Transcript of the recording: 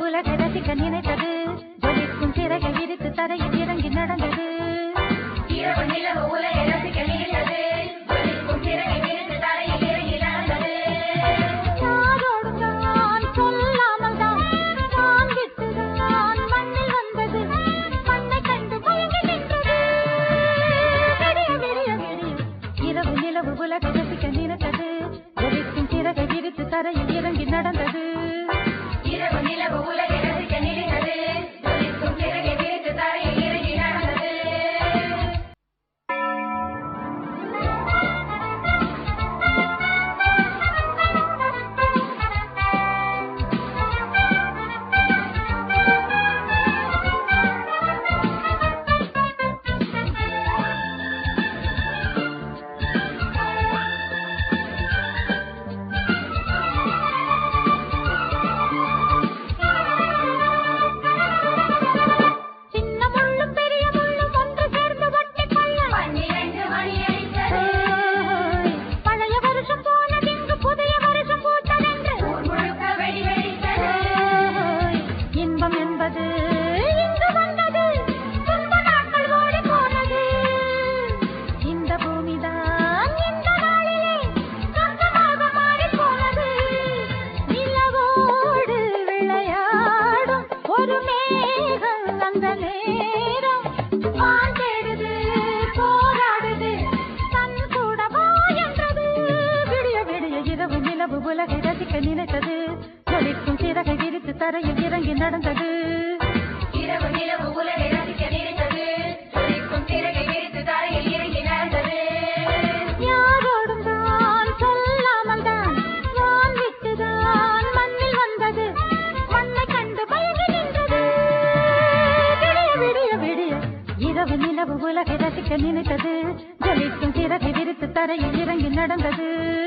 உலக ரசிக்க நினைத்தது. ஜொலிக்கும் சிறகை விரித்து தரையில் இறங்கி நடந்தது. இரவு நிலவு உலக உலகை ரசிக்க நினைத்தது. ஜொலிக்கும் சிறகை விரித்து தரையில் இறங்கி நடந்தது. இரவு நிலவு உலகை ரசிக்க நினைத்தது. ஜொலிக்கும் சிறகை விரித்து தரையில் இறங்கி நடந்தது. இரவு நிலவு உலகை ரசிக்க நினைத்தது. ஜொலிக்கும் சிறகை விரித்து தரையில் இறங்கி நடந்தது.